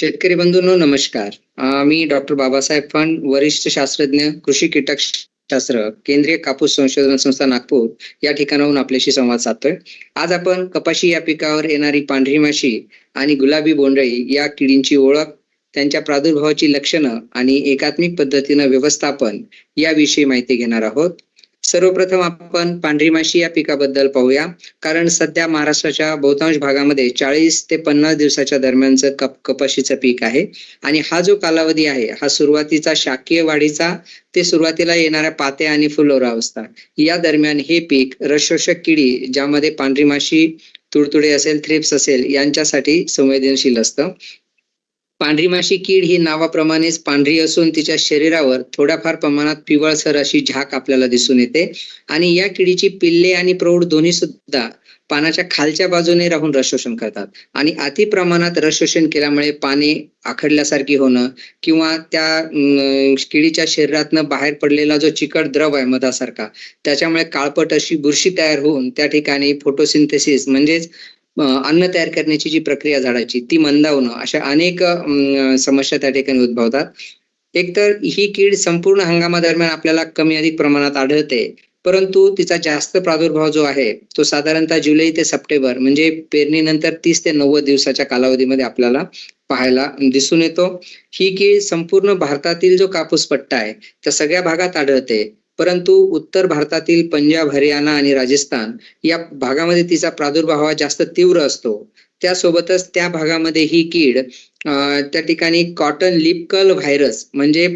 शेतकरी बंधूंनो नमस्कार. मी doctor Babasaheb fund वरिष्ठ शास्त्रज्ञ कृषी कीटक शास्त्र केंद्रीय कापूस संशोधन संस्था नागपूर या ठिकाणाहून आपल्याशी संवाद साधतोय. आज आपण कपाशी या पिकावर येणारी पांढरी माशी आणि गुलाबी बोंडळी या किडींची ओळख त्यांच्या प्रादुर्भावाची लक्षणं आणि एकात्मिक पद्धतीनं व्यवस्थापन याविषयी माहिती घेणार आहोत. सर्वप्रथम आपण पांढरी माशी या पिकाबद्दल पाहूया. कारण सध्या महाराष्ट्राच्या बहुतांश भागामध्ये चाळीस ते पन्नास दिवसाच्या दरम्यानचं कप कपाशीचं पीक आहे. आणि हा जो कालावधी आहे हा सुरुवातीचा शाकीय वाढीचा ते सुरुवातीला येणाऱ्या पात्या आणि फुलोरावस्था या दरम्यान हे पीक रसशोषक किडी ज्यामध्ये पांढरी माशी तुडतुडे असेल थ्रिप्स असेल यांच्यासाठी संवेदनशील असतं. पांढरी माशी कीड ही नावाप्रमाणेच पांढरी असून तिच्या शरीरावर थोड्याफार प्रमाणात पिवळसर अशी झाक आपल्याला दिसून येते. आणि या किडीची पिल्ले आणि प्रौढ दोन्ही सुद्धा पानाच्या खालच्या बाजूने राहून रसशोषण करतात. आणि अति प्रमाणात रसशोषण केल्यामुळे पाने आखडल्यासारखी होणं किंवा त्या किडीच्या शरीरातनं बाहेर पडलेला जो चिकट द्रव आहे मधासारखा त्याच्यामुळे काळपट अशी बुरशी तयार होऊन त्या ठिकाणी फोटोसिंथेसिस म्हणजेच अन्न तयार करण्याची जी प्रक्रिया झाडाची ती मंदावणं अशा अनेक समस्या त्या ठिकाणी उद्भवतात. एकतर ही कीड संपूर्ण हंगामादरम्यान आपल्याला कमी अधिक प्रमाणात आढळते परंतु तिचा जास्त प्रादुर्भाव जो आहे तो साधारणतः जुलै ते सप्टेंबर म्हणजे पेरणीनंतर तीस ते नव्वद दिवसाच्या कालावधीमध्ये आपल्याला पाहायला दिसून येतो. ही कीड संपूर्ण भारतातील जो कापूस पट्टा आहे त्या सगळ्या भागात आढळते. परंतु उत्तर भारतातील पंजाब हरियाणा आणि राजस्थान या भागामध्ये तिचा प्रादुर्भाव हा जास्त तीव्र असतो. त्यासोबतच त्या भागामध्ये ही कीड त्या ठिकाणी कॉटन लिपकल व्हायरस म्हणजे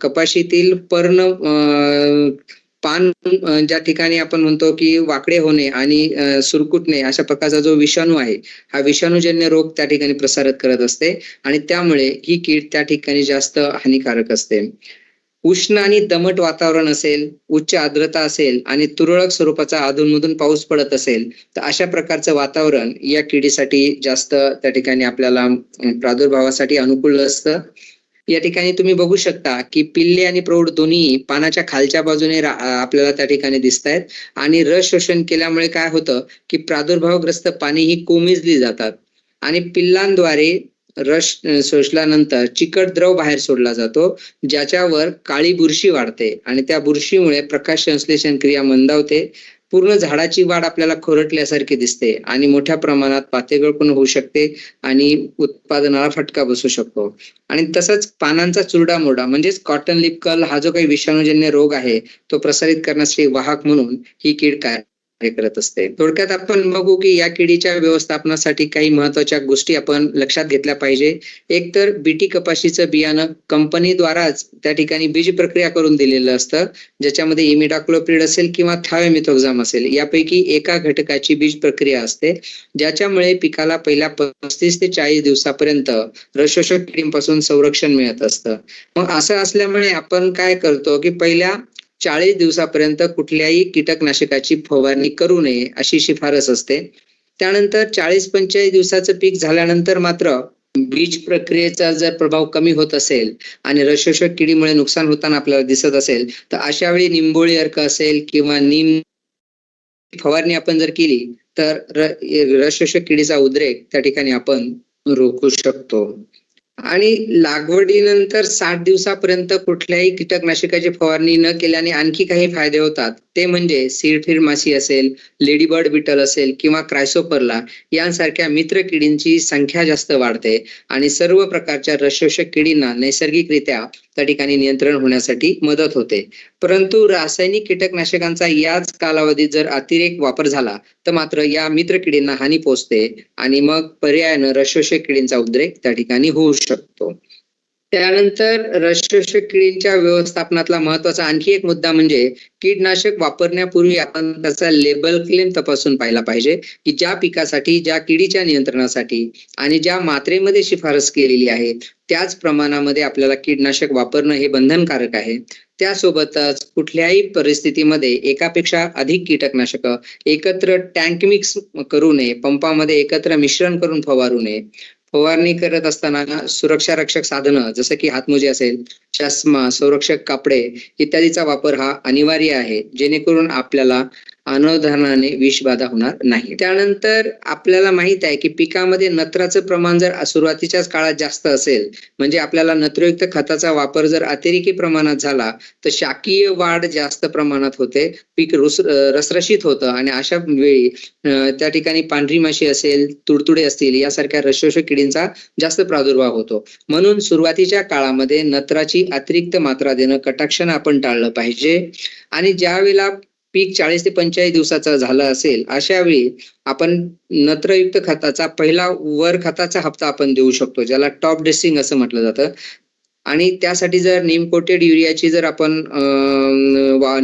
कपाशीतील पर्ण पान ज्या ठिकाणी आपण म्हणतो की वाकडे होणे आणि सुरकुटणे अशा प्रकारचा जो विषाणू आहे हा विषाणूजन्य रोग त्या ठिकाणी प्रसारित करत असते आणि त्यामुळे ही कीड त्या ठिकाणी जास्त हानिकारक असते. उष्ण आणि दमट वातावरण असेल उच्च आर्द्रता असेल आणि तुरळक स्वरूपाचा अधूनमधून पाऊस पडत असेल तर अशा प्रकारचं वातावरण या किडीसाठी जास्त त्या ठिकाणी आपल्याला प्रादुर्भावासाठी अनुकूल असतं. या ठिकाणी तुम्ही बघू शकता की पिल्ले आणि प्रौढ दोन्ही पानाच्या खालच्या बाजूने आपल्याला त्या ठिकाणी दिसत आहेत आणि रस शोषण केल्यामुळे काय होतं की प्रादुर्भावग्रस्त पाने ही कोमिजली जातात. आणि पिल्लांद्वारे रस शोषल्यानंतर चिकट द्रव बाहेर सोडला जातो ज्याच्यावर काळी बुरशी वाढते आणि त्या बुरशीमुळे प्रकाश संश्लेषण क्रिया मंदावते. पूर्ण झाडाची वाढ आपल्याला खोरटल्यासारखी दिसते आणि मोठ्या प्रमाणात पातेगळ पण होऊ शकते आणि उत्पादनाला फटका बसू शकतो. आणि तसंच पानांचा चुरडा मोडा म्हणजेच कॉटन लिपकल हा जो काही विषाणूजन्य रोग आहे तो प्रसारित करण्यासाठी वाहक म्हणून ही कीड काय हे करत असते. थोडक्यात आपण बघू की या किडीच्या व्यवस्थापनासाठी काही महत्त्वाच्या गोष्टी आपण लक्षात घेतल्या पाहिजे. एक तर बीटी कपाशीचं बियाणं कंपनीद्वाराच त्या ठिकाणी बीज प्रक्रिया करून दिलेलं असतं. ज्याच्यामध्ये इमिडाक्लोप्रिड असेल किंवा थायोमिथोक्झाम असेल यापैकी एका घटकाची बीज प्रक्रिया असते. ज्याच्यामुळे पिकाला पहिल्या पस्तीस ते चाळीस दिवसापर्यंत रसशोषक किडींपासून संरक्षण मिळत असतं. मग असं असल्यामुळे आपण काय करतो की पहिल्या चाळीस दिवसापर्यंत कुठल्याही कीटकनाशकाची फवारणी करू नये अशी शिफारस असते. त्यानंतर चाळीस पंचेचाळीस दिवसाचं पीक झाल्यानंतर मात्र बीज प्रक्रियेचा जर प्रभाव कमी होत असेल आणि रसशोषक किडीमुळे नुकसान होताना आपल्याला दिसत असेल तर अशा वेळी निंबोळी अर्क असेल किंवा निम फवारणी आपण जर केली तर रसशोषक किडीचा उद्रेक त्या ठिकाणी आपण रोखू शकतो. आणि लागवडीनंतर साठ दिवसापर्यंत कुठल्याही कीटकनाशकाची फवारणी न केल्याने आणखी काही फायदे होतात. ते म्हणजे सीडफिर माशी असेल लेडीबर्ड बिटल असेल किंवा क्रायसोपरला यांसारख्या मित्र किडींची संख्या जास्त वाढते. आणि सर्व प्रकारच्या रसशोषक किडींना नैसर्गिकरित्या त्या ठिकाणी नियंत्रण होण्यासाठी मदत होते. परंतु रासायनिक कीटकनाशकांचा याच कालावधीत जर अतिरेक वापर झाला तर मात्र या मित्र किडींना हानी पोचते आणि मग पर्यायानं रसशोषक किडींचा उद्रेक त्या ठिकाणी होऊ शकतो. त्यानंतर रसशोषक किडींच्या व्यवस्थापनातला महत्त्वाचा आणखी एक मुद्दा म्हणजे कीटनाशक वापरण्यापूर्वी आपण त्याचा लेबल क्लेम तपासून पाहिला पाहिजे की ज्या पिकासाठी ज्या किडीच्या नियंत्रणासाठी आणि ज्या मात्रेमध्ये शिफारस केलेली आहे त्याच प्रमाणामध्ये आपल्याला कीटनाशक वापरणं हे बंधनकारक आहे. त्यासोबतच कुठल्याही परिस्थितीमध्ये एकापेक्षा अधिक कीटकनाशक एकत्र टँक मिक्स करू नये पंपामध्ये एकत्र मिश्रण करून फवारू नये. फवारणी करत असताना सुरक्षा रक्षक साधनं जसं की हातमोजे असेल चष्मा संरक्षक कापडे इत्यादीचा वापर हा अनिवार्य आहे. जेणेकरून आपल्याला अनवधानाने विषबाधा होणार नाही. त्यानंतर आपल्याला माहीत आहे की पिकामध्ये नत्राचं प्रमाण जर सुरुवातीच्याच काळात जास्त असेल म्हणजे आपल्याला नत्रयुक्त खताचा वापर जर अतिरेकी प्रमाणात झाला तर शाकीय वाढ जास्त प्रमाणात होते पीक रुस रसरशीत होतं आणि अशा वेळी त्या ठिकाणी पांढरी माशी असेल तुडतुडे असतील यासारख्या रसशोषक किडींचा जास्त प्रादुर्भाव होतो. म्हणून सुरुवातीच्या काळामध्ये नत्राची अतिरिक्त मात्रा देणं कटाक्षण आपण टाळलं पाहिजे. आणि ज्या वेळेला पीक चाळीस ते पंचेचाळीस दिवसाचा झालं असेल अशा वेळी आपण नत्रयुक्त खताचा पहिला वर खताचा हप्ता आपण देऊ शकतो ज्याला टॉप ड्रेसिंग असं म्हटलं जातं. आणि त्यासाठी जर नीम कोटेड युरियाची जर आपण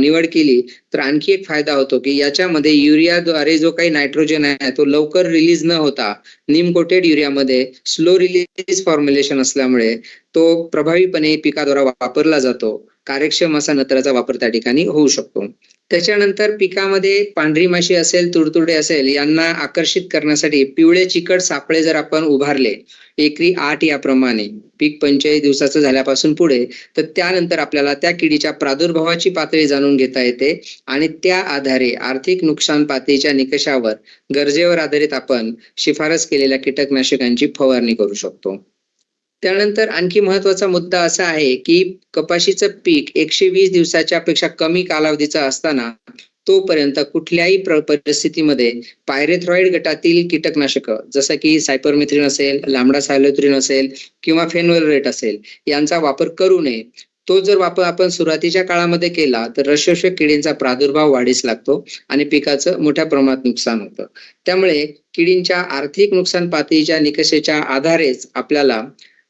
निवड केली तर आणखी एक फायदा होतो की याच्यामध्ये युरियाद्वारे जो काही नायट्रोजन आहे तो लवकर रिलीज न होता नीम कोटेड युरियामध्ये स्लो रिलीज फॉर्म्युलेशन असल्यामुळे तो प्रभावीपणे पिकाद्वारा वापरला जातो. कार्यक्षम असा नत्राचा वापर त्या ठिकाणी होऊ शकतो. त्याच्यानंतर पिकामध्ये पांढरी माशी असेल तुडतुडे असेल यांना आकर्षित करण्यासाठी पिवळे चिकट सापळे जर आपण उभारले एकरी आठ याप्रमाणे पीक पंचेचाळीस दिवसाचं झाल्यापासून पुढे तर त्यानंतर आपल्याला त्या किडीच्या प्रादुर्भावाची पातळी जाणून घेता येते आणि त्या आधारे आर्थिक नुकसान पातळीच्या निकषावर गरजेवर आधारित आपण शिफारस केलेल्या कीटकनाशकांची फवारणी करू शकतो. त्यानंतर आणखी महत्त्वाचा मुद्दा असा आहे की कपाशीचं पीक एकशे वीस दिवसाच्या पेक्षा कमी कालावधीचा असताना तोपर्यंत कुठल्याही परिस्थितीमध्ये पायरेथ्रॉइड गटातील कीटकनाशक जसं की सायपरमिथ्रिन असेल लांबडा सायलोथ्रिन असेल किंवा फेनवेलरेट असेल यांचा वापर करू नये. तो जर वापर आपण सुरुवातीच्या काळामध्ये केला तर रसशोषक किडींचा प्रादुर्भाव वाढीस लागतो आणि पिकाचं मोठ्या प्रमाणात नुकसान होतं. त्यामुळे किडींच्या आर्थिक नुकसान पातळीच्या निकषेच्या आधारेच आपल्याला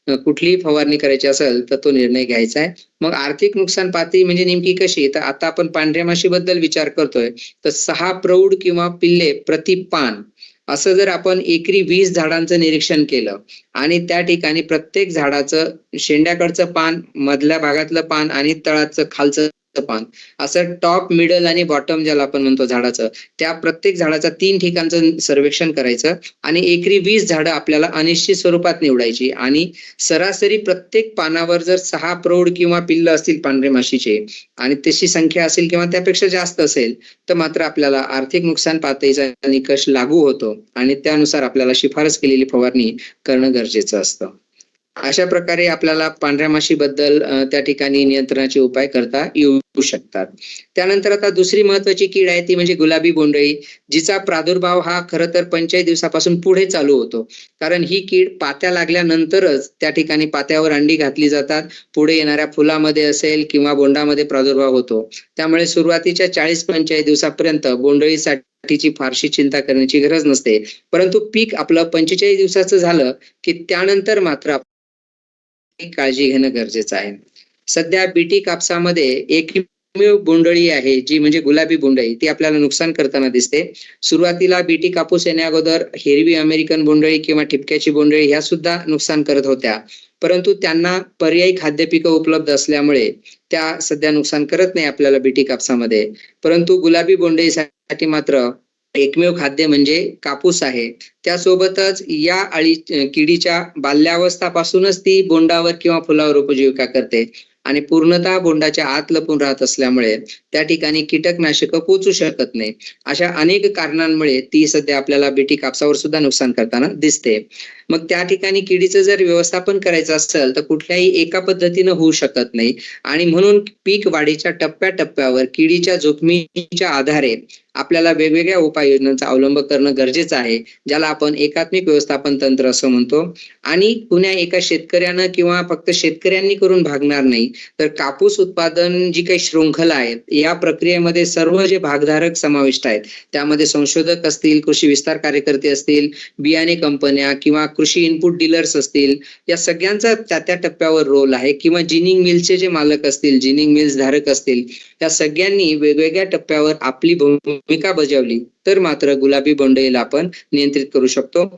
कुठलीही फवारणी करायची असेल तर तो निर्णय घ्यायचा आहे. मग आर्थिक नुकसान पातळी म्हणजे नेमकी कशी तर आता आपण पांढऱ्या माशी बद्दल विचार करतोय. तर सहा प्रौढ किंवा पिल्ले प्रति पान असं जर आपण एकरी वीस झाडांचं निरीक्षण केलं आणि त्या ठिकाणी प्रत्येक झाडाचं शेंड्याकडचं पान मधल्या भागातलं पान आणि तळाचं खालचं पान असं टॉप मिडल आणि बॉटम ज्याला आपण म्हणतो झाडाचं त्या प्रत्येक झाडाचा तीन ठिकाणचं सर्वेक्षण करायचं आणि एकरी वीस झाडं आपल्याला अनिश्चित स्वरूपात निवडायची. आणि सरासरी प्रत्येक पानावर जर सहा प्रौढ किंवा पिल्ल असतील पांढरे माशीचे आणि तशी संख्या असेल किंवा त्यापेक्षा जास्त असेल तर मात्र आपल्याला आर्थिक नुकसान पातळीचा निकष लागू होतो आणि त्यानुसार आपल्याला शिफारस केलेली फवारणी करणं गरजेचं असतं. अशा प्रकारे आपल्याला पांढऱ्या माशीबद्दल बद्दल त्या ठिकाणी नियंत्रणाचे उपाय करता येऊ शकतात. त्यानंतर आता दुसरी महत्वाची कीड आहे ती म्हणजे गुलाबी बोंडळी जिचा प्रादुर्भाव हा खरं तर पंचाळीस दिवसापासून पुढे चालू होतो. कारण ही कीड पात्या लागल्यानंतरच त्या ठिकाणी पात्यावर अंडी घातली जातात पुढे येणाऱ्या फुलामध्ये असेल किंवा बोंडामध्ये प्रादुर्भाव होतो. त्यामुळे सुरुवातीच्या चाळीस पंचेचाळीस दिवसापर्यंत बोंडळीसाठीची फारशी चिंता करण्याची गरज नसते. परंतु पीक आपलं पंचेचाळीस दिवसाचं झालं की त्यानंतर मात्र काळजी घेणं गरजेचं आहे. सध्या बीटी कापसामध्ये एकमेव बोंडळी आहे जी म्हणजे गुलाबी बोंडळी ती आपल्याला नुकसान करताना दिसते. सुरुवातीला बीटी कापूस येण्या अगोदर हिरवी अमेरिकन बोंडळी किंवा ठिपक्याची बोंडळी ह्या सुद्धा नुकसान करत होत्या. परंतु त्यांना पर्यायी खाद्य पिकं उपलब्ध असल्यामुळे त्या सध्या नुकसान करत नाही आपल्याला बीटी कापसामध्ये. परंतु गुलाबी बोंडळीसाठी मात्र एकमेव खाद्य म्हणजे कापूस आहे. त्यासोबतच या अळी किडीच्या बाल्यावस्थापासूनच ती बोंडावर किंवा फुलावर उपजीविका करते आणि पूर्णतः बोंडाच्या आत लपून राहत असल्यामुळे त्या ठिकाणी कीटकनाशक पोचू शकत नाही. अशा अनेक कारणांमुळे ती सध्या आपल्याला बीटी कापसावर सुद्धा नुकसान करताना दिसते. मग त्या ठिकाणी किडीचं जर व्यवस्थापन करायचं असेल तर कुठल्याही एका पद्धतीनं होऊ शकत नाही. आणि म्हणून पीक वाढीच्या टप्प्याटप्प्यावर किडीच्या जोखमीच्या आधारे आपल्याला वेगवेगळ्या उपाययोजनांचा अवलंब करणं गरजेचं आहे ज्याला आपण एकात्मिक व्यवस्थापन तंत्र असं म्हणतो. आणि कुण्या एका शेतकऱ्यानं किंवा फक्त शेतकऱ्यांनी करून भागणार नाही तर कापूस उत्पादन जी काही शृंखला आहे या प्रक्रियेमध्ये सर्व जे भागधारक समाविष्ट आहेत त्यामध्ये संशोधक असतील कृषी विस्तार कार्यकर्ते असतील बियाणे कंपन्या किंवा कृषी इनपुट डीलर्स असतील या सगळ्यांचा त्या त्या टप्प्यावर रोल आहे. किंवा जिनिंग मिलचे जे मालक असतील जिनिंग मिल्स धारक असतील या सगळ्यांनी वेगवेगळ्या टप्प्यावर आपली भूमिका बजावली. तर मात्र गुलाबी बोंडईला आपण नियंत्रित करू शकतो.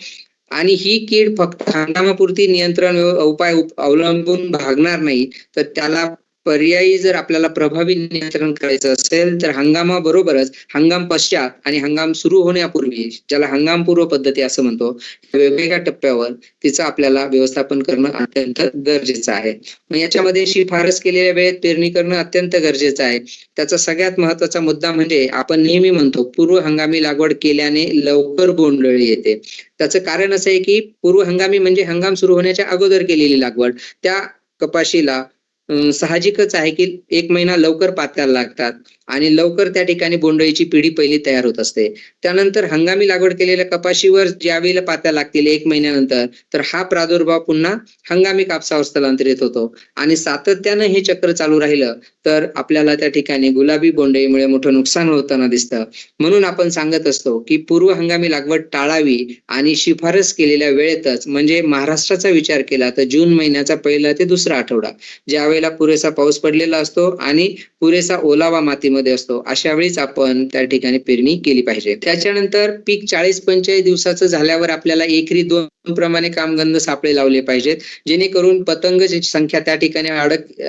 आणि ही कीड फक्त हंगामापुरती नियंत्रण उपाय अवलंबून भागणार नाही तर त्याला पर्यायी जर आपल्याला प्रभावी नियंत्रण करायचं असेल तर हंगामाबरोबरच हंगाम पश्चात आणि हंगाम सुरू होण्यापूर्वी ज्याला हंगामपूर्व पद्धती असं म्हणतो वेगवेगळ्या टप्प्यावर तिचं आपल्याला व्यवस्थापन करणं अत्यंत गरजेचं आहे. मग याच्यामध्ये शिफारस केलेल्या वेळेत पेरणी करणं अत्यंत गरजेचं आहे. त्याचा सगळ्यात महत्त्वाचा मुद्दा म्हणजे आपण नेहमी म्हणतो पूर्व हंगामी लागवड केल्याने लवकर बोंडअळी येते. त्याचं कारण असं आहे की पूर्व हंगामी म्हणजे हंगाम सुरू होण्याच्या अगोदर केलेली लागवड. त्या कपाशीला साहजिकच आहे की एक महिना लवकर पात्याला लागतात. आणि लवकर त्या ठिकाणी बोंडळीची पिढी पहिली तयार होत असते. त्यानंतर हंगामी लागवड केलेल्या कपाशीवर ज्यावेळेला पात्या लागतील एक महिन्यानंतर तर हा प्रादुर्भाव पुन्हा हंगामी कापसावर स्थलांतरित होतो. आणि सातत्यानं हे चक्र चालू राहिलं तर आपल्याला त्या ठिकाणी गुलाबी बोंडळीमुळे मोठं नुकसान होताना दिसतं. म्हणून आपण सांगत असतो की पूर्व हंगामी लागवड टाळावी आणि शिफारस केलेल्या वेळेतच म्हणजे महाराष्ट्राचा विचार केला तर जून महिन्याचा पहिला ते दुसरा आठवडा ज्या वेळेला पुरेसा पाऊस पडलेला असतो आणि पुरेसा ओलावा मातीमध्ये असतो अशा वेळीच आपण त्या ठिकाणी पेरणी केली पाहिजे. त्याच्यानंतर पीक चाळीस पंचेचाळीस दिवसाचं झाल्यावर आपल्याला एकरी दोन प्रमाणे कामगंध सापळे लावले पाहिजेत. जेणेकरून पतंगची संख्या त्या ठिकाणी अडक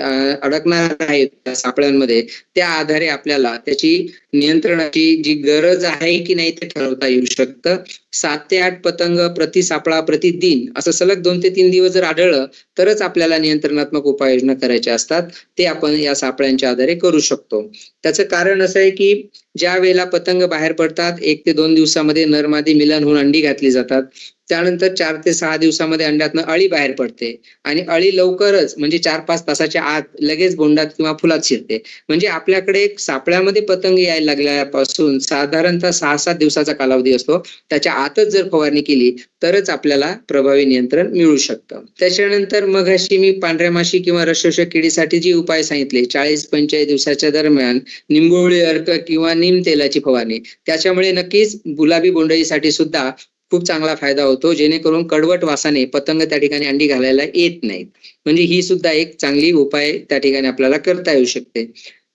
अडकणार आहे सापळ्यांमध्ये. त्या आधारे आपल्याला त्याची नियंत्रणाची जी गरज आहे की नाही ते ठरवता येऊ शकतं. सात ते आठ पतंग प्रति सापळा प्रति दिन असं सलग दोन ते तीन दिवस जर आढळलं तरच आपल्याला नियंत्रणात्मक उपाययोजना करायच्या असतात. ते आपण या सापळ्यांच्या आधारे करू शकतो. त्याचं कारण असं आहे की ज्या वेळेला पतंग बाहेर पडतात एक ते दोन दिवसामध्ये नरमादी मिलन होऊन अंडी घातली जातात. त्यानंतर चार ते सहा दिवसामध्ये अंड्यातनं अळी बाहेर पडते. आणि अळी लवकरच म्हणजे चार पाच तासाच्या आत लगेच बोंडात किंवा फुलात शिरते. म्हणजे आपल्याकडे एक सापळ्यामध्ये पतंग यायला लागल्यापासून साधारणतः सहा सात दिवसाचा कालावधी असतो. त्याच्या आतच जर फवारणी केली तरच आपल्याला प्रभावी नियंत्रण मिळू शकतं. त्याच्यानंतर मग अशी मी पांढऱ्या माशी किंवा रसशोषक किडीसाठी जी उपाय सांगितले चाळीस पंचेचाळीस दिवसाच्या दरम्यान निंबोळी अर्क किंवा नीम तेलाची फवारणी. त्याच्यामुळे नक्कीच गुलाबी बोंडळीसाठी सुद्धा खूप चांगला फायदा होतो जेणेकरून कडवट वासाने पतंग त्या ठिकाणी अंडी घालायला येत नाहीत. म्हणजे ही सुद्धा एक चांगली उपाय त्या ठिकाणी आपल्याला करता येऊ शकते.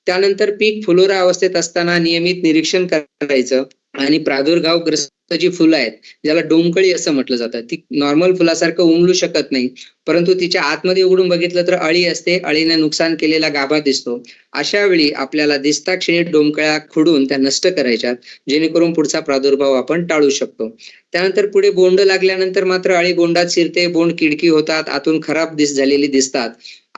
त्यानंतर पीक फुलोरा अवस्थेत असताना नियमित निरीक्षण करायचं. आणि प्रादुर्भावग्रस्त जी फुलं आहेत ज्याला डोंकळी असं म्हटलं जातं ती नॉर्मल फुलासारखं उमलू शकत नाही. परंतु तिच्या आतमध्ये उघडून बघितलं तर अळी असते अळीने नुकसान केलेला गाभा दिसतो. अशा वेळी आपल्याला दिसता क्षणी डोमकळ्या खुडून त्या नष्ट करायच्यात जेणेकरून पुढचा प्रादुर्भाव आपण टाळू शकतो. त्यानंतर पुढे बोंड लागल्यानंतर मात्र अळी बोंडात शिरते बोंड किडकी होतात आतून खराब दिस झालेली दिसतात.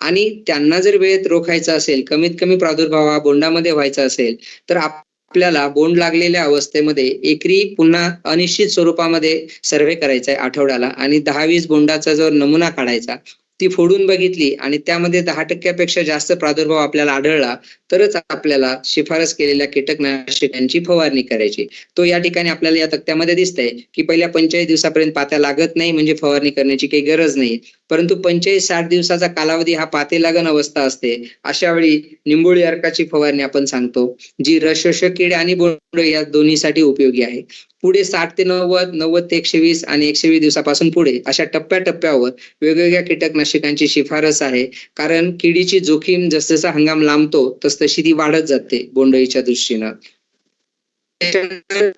आणि त्यांना जर वेळेत रोखायचं असेल कमीत कमी प्रादुर्भाव हा बोंडामध्ये व्हायचा असेल तर आप- आपल्याला बोंड लागलेल्या अवस्थेमध्ये एकरी पुन्हा अनिश्चित स्वरूपामध्ये सर्वे करायचा आहे आठवड्याला. आणि दहा वीस बोंडाचा जर नमुना काढायचा ती फोडून बघितली आणि त्यामध्ये दहा टक्क्यापेक्षा जास्त प्रादुर्भाव आपल्याला आढळला तरच आपल्याला शिफारस केलेल्या कीटकनाशकांची फवारणी करायची. तो या ठिकाणी आपल्याला या तक्त्यामध्ये दिसतंय की पहिल्या पंचेचाळीस दिवसापर्यंत पात्या लागत नाही म्हणजे फवारणी करण्याची काही गरज नाही. परंतु पंचेचाळीस साठ दिवसाचा कालावधी हा पातेलागन अवस्था असते. अशा वेळी निंबोळी अर्काची फवारणी आपण सांगतो जी रसशोषक कीड आणि बोंड या दोन्हीसाठी उपयोगी आहे. पुढे साठ ते नव्वद नव्वद ते एकशे वीस आणि एकशे वीस दिवसापासून पुढे अशा टप्प्याटप्प्यावर वेगवेगळ्या कीटकनाशकांची शिफारस आहे. कारण किडीची जोखीम जसजसा हंगाम लांबतो तस तशी ती वाढत जाते बोंडळीच्या दृष्टीनं.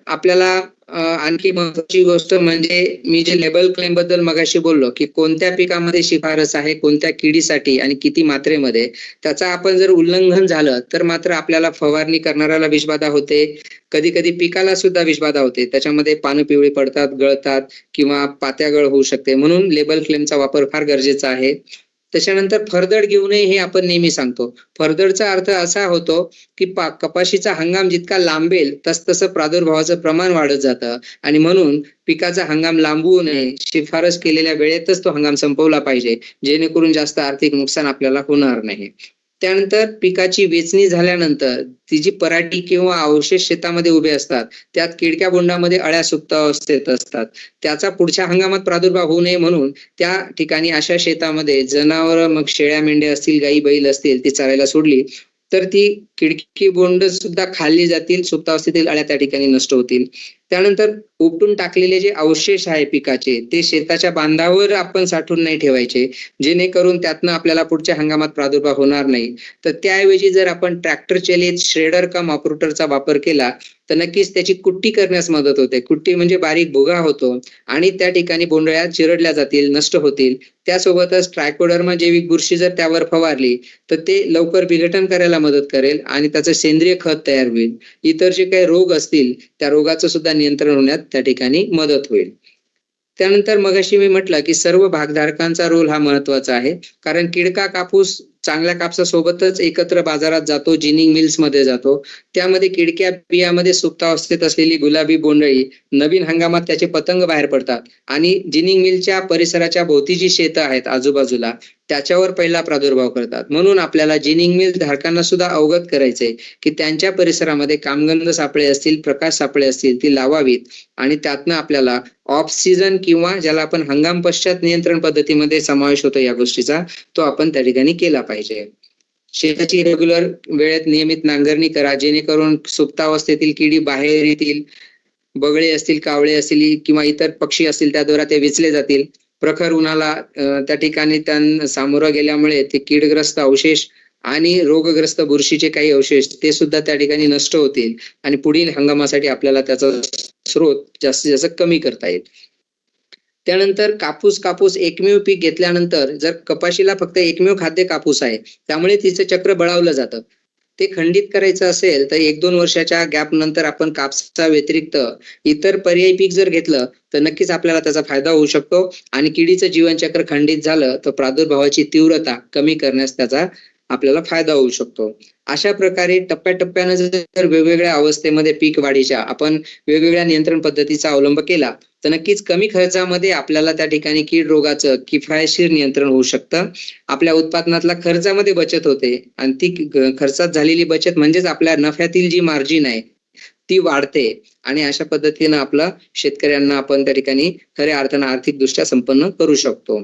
आपल्याला आणखी महत्वाची गोष्ट म्हणजे मी जे लेबल क्लेमबद्दल मगाशी बोललो की कोणत्या पिकामध्ये शिफारस आहे कोणत्या किडीसाठी आणि किती मात्रेमध्ये त्याचा आपण जर उल्लंघन झालं तर मात्र आपल्याला फवारणी करणाऱ्याला विषबाधा होते. कधी कधी पिकाला सुद्धा विषबाधा होते. त्याच्यामध्ये पानं पिवळी पडतात गळतात किंवा पात्यागळ होऊ शकते. म्हणून लेबल क्लेमचा वापर फार गरजेचा आहे. त्याच्यानंतर फरदड घेऊ नये हे आपण नेहमी सांगतो. फरदडचा अर्थ असा होतो की पा- कपाशीचा हंगाम जितका लांबेल तस तसं प्रादुर्भावाचं प्रमाण वाढत जातं. आणि म्हणून पिकाचा हंगाम लांबवू नये शिफारस केलेल्या वेळेतच तो हंगाम संपवला पाहिजे. जेणेकरून जास्त आर्थिक नुकसान आपल्याला होणार नाही. त्यानंतर पिकाची वेचणी झाल्यानंतर ती जी पराठी किंवा अवशेष शेतामध्ये उभे असतात. त्यात किडक्या बोंडामध्ये अळ्या सुप्त अवस्थेत असतात. त्याचा पुढच्या हंगामात प्रादुर्भाव होऊ नये म्हणून त्या ठिकाणी अशा शेतामध्ये जनावर मग शेळ्या मेंढ्या असतील गाई बैल असतील ती चालायला सोडली तर ती किडकी बोंड सुद्धा खाल्ली जातील सुप्तावस्थेतील अळ्या त्या ठिकाणी नष्ट होतील. त्यानंतर उपटून टाकलेले जे अवशेष आहे पिकाचे ते शेताच्या बांधावर आपण साठवून नाही ठेवायचे. जेणेकरून त्यातनं आपल्याला पुढच्या हंगामात प्रादुर्भाव होणार नाही. तर त्याऐवजी जर आपण ट्रॅक्टर चलित श्रेडर कम ऑपरेटरचा वापर केला तर नक्कीच त्याची कुट्टी करण्यास मदत होते. कुट्टी म्हणजे बारीक भुगा होतो आणि त्या ठिकाणी बोंडळ्या चिरडल्या जातील नष्ट होतील. त्यासोबतच ट्रायकोडर्मा जैविक बुरशी जर त्यावर फवारली तर ते लवकर विघटन करायला मदत करेल आणि त्याचं सेंद्रिय खत तयार होईल. इतर जे काही रोग असतील त्या रोगाचं सुद्धा नियंत्रण होण्यात त्या ठिकाणी मदत होईल. त्यानंतर मगाशी मी म्हटलं की सर्व भागधारकांचा रोल हा महत्त्वाचा आहे. कारण किडका कापूस चांगल्या कापसासोबतच एकत्र बाजारात जातो जिनिंग मिल्समध्ये जातो. त्यामध्ये किडक्या बियामध्ये सुप्तावस्थेत असलेली गुलाबी बोंडळी नवीन हंगामात त्याचे पतंग बाहेर पडतात. आणि जिनिंग मिलच्या परिसराच्या भोवतीची शेतं आहेत आजूबाजूला त्याच्यावर पहिला प्रादुर्भाव करतात. म्हणून आपल्याला जिनिंग मिल धारकांना सुद्धा अवगत करायचंय की त्यांच्या परिसरामध्ये कामगंध सापळे असतील प्रकाश सापळे असतील ती लावावीत. आणि त्यातनं आपल्याला ऑफ सीझन किंवा ज्याला आपण हंगाम पश्चात नियंत्रण पद्धतीमध्ये समावेश होतो या गोष्टीचा तो आपण त्या ठिकाणी केला पाहिजे. शेताची रेग्युलर वेळेत नियमित नांगरणी करा जेणेकरून सुप्तावस्थेतील किडी बाहेर येतील बगळे असतील कावळे असतील किंवा इतर पक्षी असतील त्याद्वारा ते विचले जातील. प्रखर उन्हाला त्या ठिकाणी त्यांना सामोरं गेल्यामुळे ते कीडग्रस्त अवशेष आणि रोगग्रस्त बुरशीचे काही अवशेष ते सुद्धा त्या ठिकाणी नष्ट होतील आणि पुढील हंगामासाठी आपल्याला त्याचा स्रोत जास्तीत जास्त कमी करता येईल. त्यानंतर कापूस कापूस एकमेव पीक घेतल्यानंतर जर कपाशीला फक्त एकमेव खाद्य कापूस आहे त्यामुळे तिचं चक्र बळावलं जातं. ते खंडित करायचं असेल तर एक दोन वर्षाच्या गॅप नंतर आपण कापसा व्यतिरिक्त इतर पर्यायी पीक जर घेतलं तर नक्कीच आपल्याला त्याचा फायदा होऊ शकतो. आणि किडीचं जीवनचक्र खंडित झालं तर प्रादुर्भावाची तीव्रता कमी करण्यास त्याचा आपल्याला फायदा होऊ शकतो. अशा प्रकारे टप्प्याटप्प्यानं जर वेगवेगळ्या अवस्थेमध्ये पीक वाढीच्या आपण वेगवेगळ्या नियंत्रण पद्धतीचा अवलंब केला तर नक्कीच कमी खर्चामध्ये आपल्याला त्या ठिकाणी कीड रोगाचं किफायतशीर नियंत्रण होऊ शकतं. आपल्या उत्पादनातला खर्चामध्ये बचत होते आणि ती खर्चात झालेली बचत म्हणजेच आपल्या नफ्यातील जी मार्जिन आहे ती वाढते आणि अशा पद्धतीनं आपलं शेतकऱ्यांना आपण त्या ठिकाणी खऱ्या अर्थानं आर्थिक दृष्ट्या संपन्न करू शकतो.